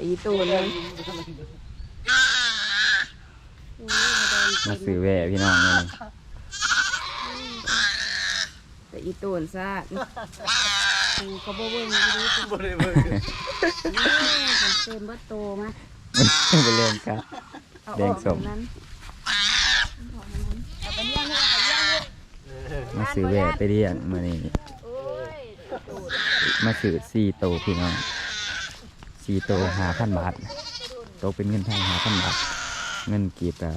อีตูนเลยมาซื้อแหวพี่น้องเลยแต่อีตูนซาดกูก็บ่เบิ่งอยู่ดีกูบ่ได้เบิ่งผมเต็มบ่โตมาไปเล่นกันเอาแดองอกส้มจากนั้นเอาไปเลี้ยงลูกเอาไปเลี้ยงลูกมาซื้อแหวไปเลี้ยงมื่อนี้โอ้ยมาซื้อสี่โตวพี่น้อง สี่โตหาพันบาทโตเป็นเงินไทยหาพันบาท เงินกีบอะ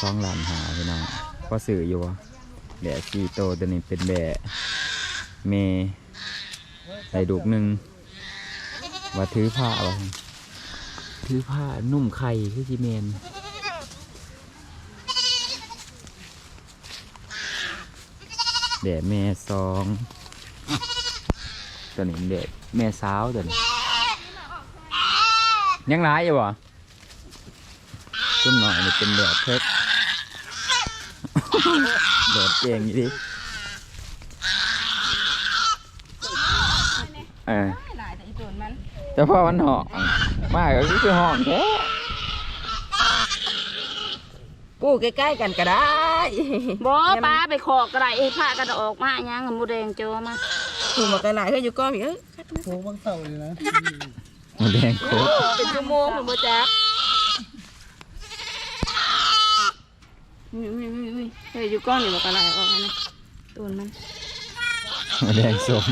สองล้านหาพี่น้องก็ซื้ออยู่แบะสี่โตวตัวนี้เป็นแบะเมใส่ดูกหนึ่งว่าถือผ้าว่าถือผ้านุ่มไข่คือจีเมนแดะแม่สองตัวนี้เด็กแม่สาวตัวนี้ ยังร้ายอยู่บ่จุ่มหน่อยนี่เป็นแดดเพชรโดดเก่งอยู่ดิเออไม่หลายแต่อีตูนมันแต่พอมันห่องมากก็คือห่องแท้กู้ใกล้ๆกันก็ได้บ่ปลาไปขอกระไรไอ้ผ้ากันออกมาหยังหมูแดงโจมาถูกมากันหลายเฮ้ยอยู่ก้อนอีกเอ้ยโหบางเสาเลยนะ มันแดงโคตรเป็นชั่วโมงผมบ่จักอุ้ยอุ้ยอุ้ยอุ้ยเฮ้ยอยู่ก้อนนี่มากันหลายออกให้นะตูนมันมันแดงส้ม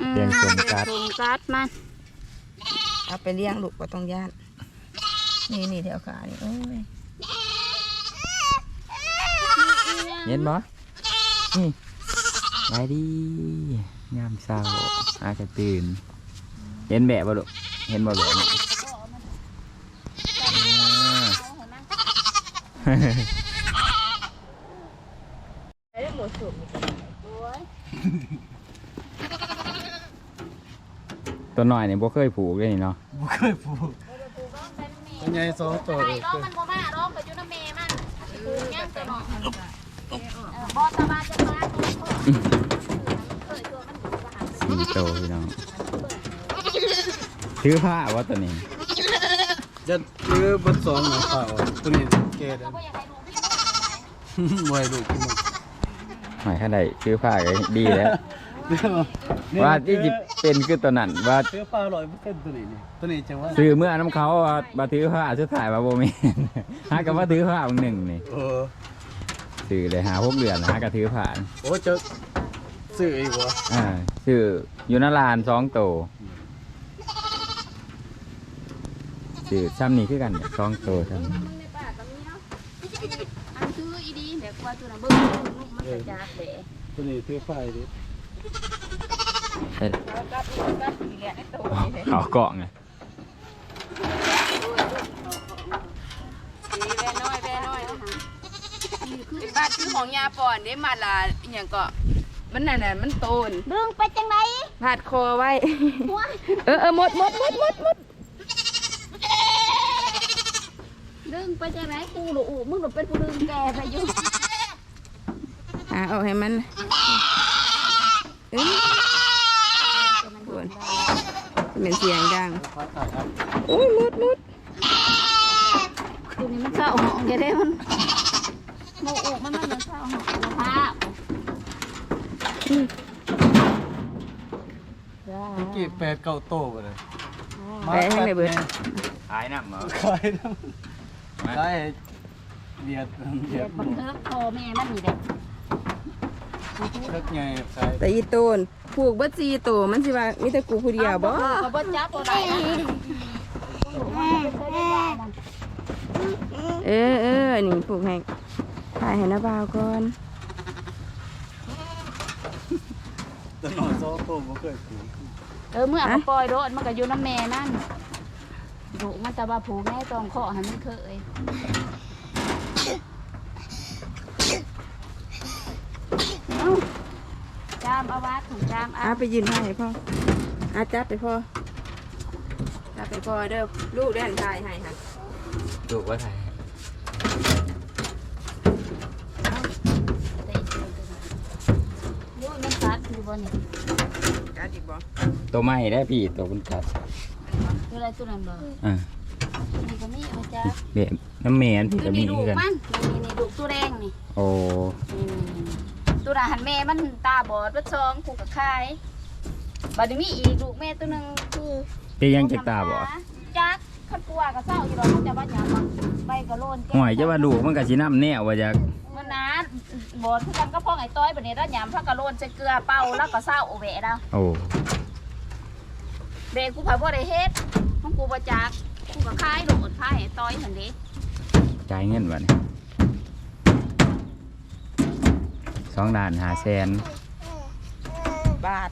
อืมแดงส้มกัดส้มกัดมันเอาไปเลี้ยงลูกบ่ต้องย่านนี่นี่แถวขานี่โอ้ยเห็นบ่นี่ไปดียามเช้าอากาตื่นเห็นแบบบ่ลูก เห็นบ่แบบนี้อ่าไอ้หมดสุกตัวน้อยนี่บ่เคยผูกเลยนี่เนาะบ่เคยผูกเป็นไงสองตัวเลยร้องมันบ่มาร้องไปอยู่น้ำเมมันปูย่างตัวเนาะเออบ่ตาบาจะมาเคยตัวมันอยู่กับหางสี่โตพี่น้อง ถือผ้าวะตัวนี้จะซื้อบัดสองหรือเปล่าตัวนี้แก่แล้วบ่อยากให้ลูกพี่บ่ให้ลูกกินหมดหอยข้างใดถือผ้าก็ดีแล้วเดี๋ยวนี่ว่าที่จิเป็นคือตัวนั้นว่าซื้อปลา100%ตัวนี้นี่ตัวนี้จังว่าซื้อเมื่อน้ำเขาว่าบาถือผ้าสุดท้ายว่าโบแมนหากับว่าถือผ้าบางหนึ่งนี่เออซื้อเลยหาพวกเดือนหากับถือผ้าโอ้จะซื้ออีกบ่อ่าซื้ออยู่หนาลานสองโต ซื้อซ้ำนี้คือกันเนี่ยสองโตซ้ำมึงในป่าก็มีเนาะอันคืออีดีแบบว่าตัวน่ะเบิ่งลูกมันกระจาดแหละตัวนี้ซื้อไฟดิเอ้ยแล้วก็อีกก็อีเหลียในตัวนี่เลยเอาเกาะไงสีแว่น้อยแว่น้อยนะคะเป็นบ้านคือของยาป่อนได้มาลาอหย่างก็มันนั่นน่ะมันโตนเรื่องไปจังไดพาดคอไว้หัวเออเออหมดหมดหมดหมดหมด เรื่องไปจังไดกูหนูอูมึงหนูเป็นผู้ลืมแกไปอยู่อ่าเอาให้มันเอ้ยปวดเป็นเสียงดังฟ้าตายครับโอ้ยหมดหมดตัวนี้มันเศร้าหองแกได้มันโมอูมันมันมันเศร้าหองนะภาพเมื่อกี้แปดเก้าโตบ่เลยแปะให้เลยเบิดขายน้ำเหรอขายน้ำ ขายเบียดเบีเดี๋ยยวดบังเทิงคอแม่มันนี่เด็กเล็กไงขายแต่อีโตนผูกเบัดซีโตมันสิว่ามีแต่กูผู้เดียวบ่ก็บ่จับตัวใดนะเออเออนี่ผูกให้ถ่ายให้นาบ่าวก่อนตลอดโซ่โตบ่เคยผูกเออเมื่อมาปล่อยรถมันก็อยู่น้ำแม่มัน ดุมันแต่ว่าผูกแม่ต้องเคาะให้มันเคยเอ้าจามเอาวัดถุงจามเอาอาไปยืนให้ให้พ่ออาจับไปพ่อจับไปพ่อเด้อลูกเด่นถ่ายให้ค่ะถูกว่าไทยโยนมันกัดอยู่บนนี่การอีกบ่ตัวใหม่ได้พี่ตัวมันกัด อันนี้บ่ตัวอะไรตัวนั้นบ่อ่านี่ก็มีมาจ้าแบบน้ำแมนพี่คืก็อมีนี่ดูคือกัน มันนี่นี่ดูตัวแดงนี่โอ้ตัวน่ะหันแม่มันตาบอดวัดซองผูกกับคายบัดนี้มีอีกลูกแม่ตัวหนึงคือเป็นยังจากตาบ่จักขัดกลัวกับเศร้าอยู่ดอกมันจะว่าหยังบ่ใบกระโลนแก้ห่วยจะว่าลูกมันก็สิน้ำแนวว่าจากมันนะบอดคือกันก็พ้องไอ้ต้อยบัดนี้แล้วหยำพระกระโลนใส่เกลือเป่าแล้วก็เศร้าโอแหวะแล้วโอ้ เบรกกูผ่าบ่ได้เฮ็ดของกูบ่จักกูก็คายโดดคายให้ต้อยหั่นเด้จ่ายเงินวะเนี่ยสองด่านหาแสน บาท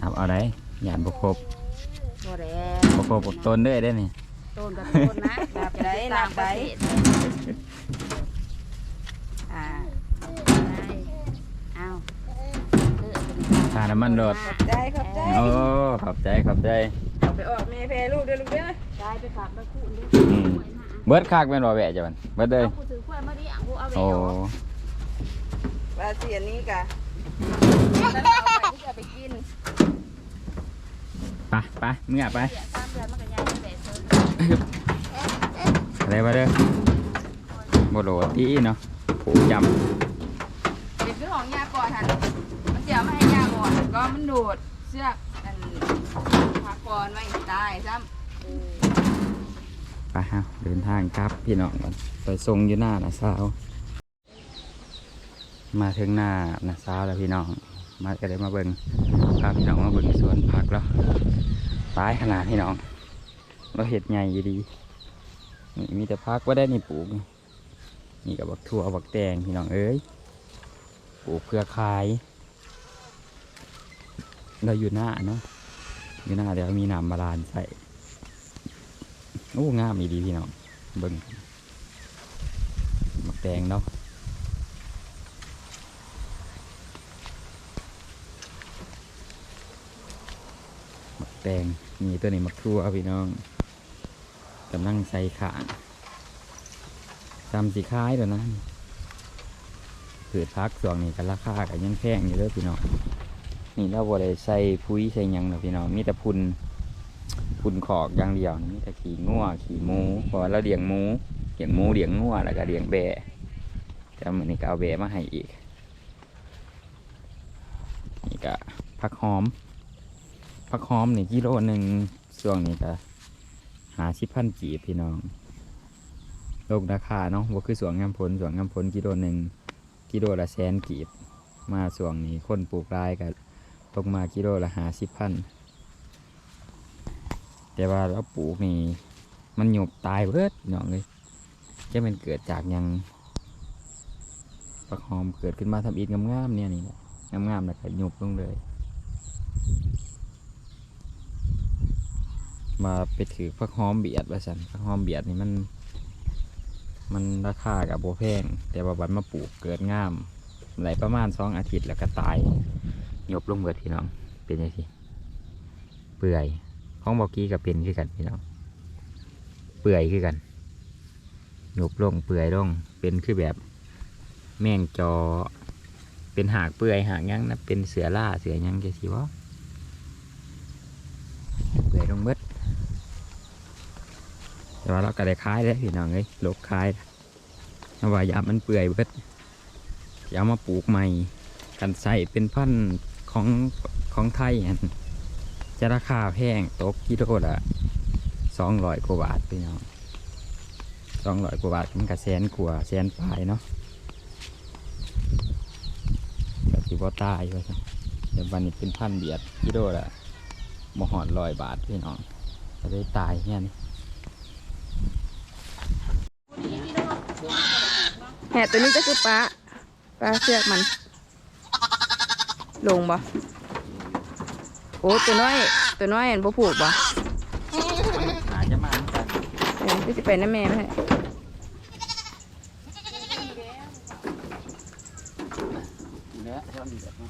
นับเอาได้ยานบกครบบ่ได้บกครบอดต้นเด้วยได้นี่ต้นกับต้นนะนับได้นับได้ อ่าได้เอา ค่าน้ำมันรถได้ครับได้โอ้ขอบใจขอบใจเอาไปออกแม่แพ้ลูกเด้อลูกเด้อได้ไปฝากไปคู่เด้อืมเบิดคากเป็นบ่แวะจ้ะมันเบิดเลยเอากูถือกล้วยมาดิอะกูเอาไปโอ้เอาว่าเสียนี้กะแล้วเราเอาไปที่จะไปกินไปไปเมื่อไปเสียสามเดือนมันก็ย้ายไปแบบเพิ่นอะไรมาเด้อบ่โหลดอีเนาะผูกจเด็กซื้อของยาก่อนหันมันเสียมาให้ยา ก็มันโดดเสื้อกอันพากรไว้ตายซ้ำไปฮะเดินทางครับพี่น้องก่อนไปส่งอยู่หน้านะสาว มาถึงหน้านะสาวแล้วพี่น้องมาก็ได้มาเบิ่งพาพี่น้องมาเบิ่งสวนผักแล้วตายขนาดพี่น้องเราเห็ดใหญ่ยู่ดีนี่มีแต่พักว่าได้นี่ปลูก นี่นี่กับบักทั่วบักแตงพี่น้องเอ้ยปลูกเพื่อขาย เราอยู่หน้าเนาะอยู่หน้าเดี๋ยวมีน้ำบาลานใส่โอ้งามีดีพี่น้องเบิ่งบักแตงเนาะบักแตงนี่ตัวนี้มักทั่วพี่น้องกำลังใส่ขางจำสีคล้ายแล้วนะผืดพักส่วงนี้กันราคากันยังแพงอยู่เด้อพี่น้อง นี่เราบ่ได้ใส่ปุ๋ยใส่ยังหรอกพี่น้องมีแต่พุนพุนขอกอย่างเดียวนี่มีแต่ขี่งัวขี่หมูเพราะว่าเราเลี้ยงหมูเลี้ยงหมูเลี้ยงงัวแล้วก็เลี้ยงแบะแต่มื้อนี้ก็เอาแบะมาให้อีกนี่ก็ผักหอมผักหอมนี่กิโลหนึ่งช่วงนี้ก็หาสิพันกีบพี่น้องลงราคาเนาะว่าคือสวงงามผลสวงงามผลกิโลหนึ่งกิโลละแสนกีบ มาสวงนี้คนปลูกรายก็ ตกมากิโลละหาสิบพันแต่ว่าเราปลูกนี่มันหยบตายเบิดเนาะเลยจะมันเกิดจากยังปักหอมเกิดขึ้นมาทำอิฐงามๆเนี่ยนี่งามๆแล้วก็หยบลงเลย มาไปถือพักหอมเบียดว่าสันพักหอมเบียดนี่มัน มันราคากับโบแพงแต่ว่าบัดมาปลูกเกิดงาม ไหลประมาณสองอาทิตย์แล้วก็ตาย หยบลงเบิดพี่น้อง เป็นยังไงเปื่อยของบอกกี้กับเป็นคือกันพี่น้อง เปื่อยคือกันหยบลงเปื่อยลงเป็นคือแบบ แมงจอ เป็นหากเปื่อยหากยังนะเป็นเสือล่าเสือยังจะสิวะเปื่อยลงเบิดแต่ว่าเราก็ได้คายได้วพี่น้องเอ้ยลกคลายเอาไว้ยามันเปื่อยเบิดจะเอามาปลูกใหม่กันใส่เป็นพันธุ์ ของของไทยอันจะราคาแพงตกกิโลละสองร้อยกว่าบาทพี่น้องสองร้อยกว่าบาทมันก็แสนกว่าแสนปลายเนาะก็สิบ่ตายว่าซั่นเดี๋ยววันนี้เป็นพันเบียดกิโลละมหอดร้อยบาทพี่น้องจะได้ตายเนี่นี่ำแหะตัวนี้ก็คือปลาปลาเสือกมัน ลงบ่โอ้ตัวน้อย ตัวน้อยอันบ่ผูกบ่อาจจะมาเหมือนกันเออก็สิไปน้ำแม่ไหมเนื้อชอบดีแบบนี้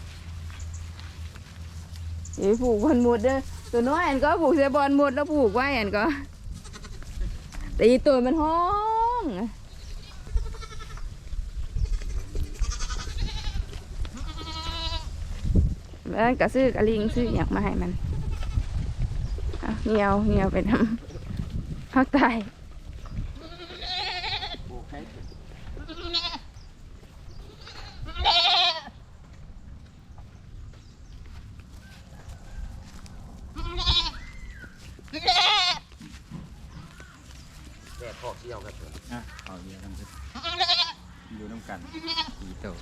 เอ้ยผูกบอลหมดเด้อตัวน้อยอันก็ผูกเสียบอลหมดแล้วผูกไว้อันก็แต่อีตัวมันห้อง แล้วก็ซื้อกระลิงซื้ออย่างมาให้มันเอาเหี่ยวเหี่ยวไปทำภาคใต้อะเอาเดียวกันเถอะอยู่น้ำกันสี่โตว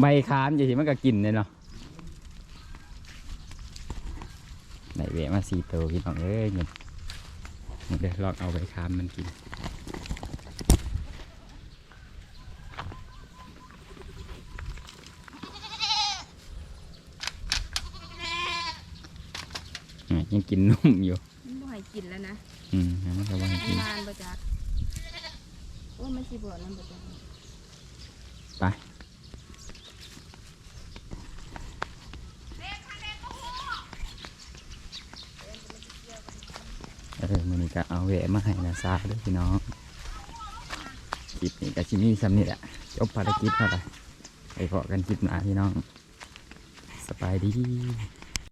ใบขามจะสิมันก็กินเลยเนาะไหนเวะมาสี่โตวพี่น้องเอ้ยเนี่ยเดี๋ยวลองเอาใบขามมันกินอะยังกินนุ่มอยู่บ่ให้กินแล้วนะ อืมมันก็ว่าให้กินนานบ่จักโอ้ มันสิบ่นั่นบ่จักไปเออมันก็เอาแหวะมาให้นะซาด้วยพี่น้องคลิปนี้ก็ชิมีซ้ำนี่แหละจบภารกิจเท่าไหร่ไปพอกันคลิปหน้าพี่น้อง สบายดี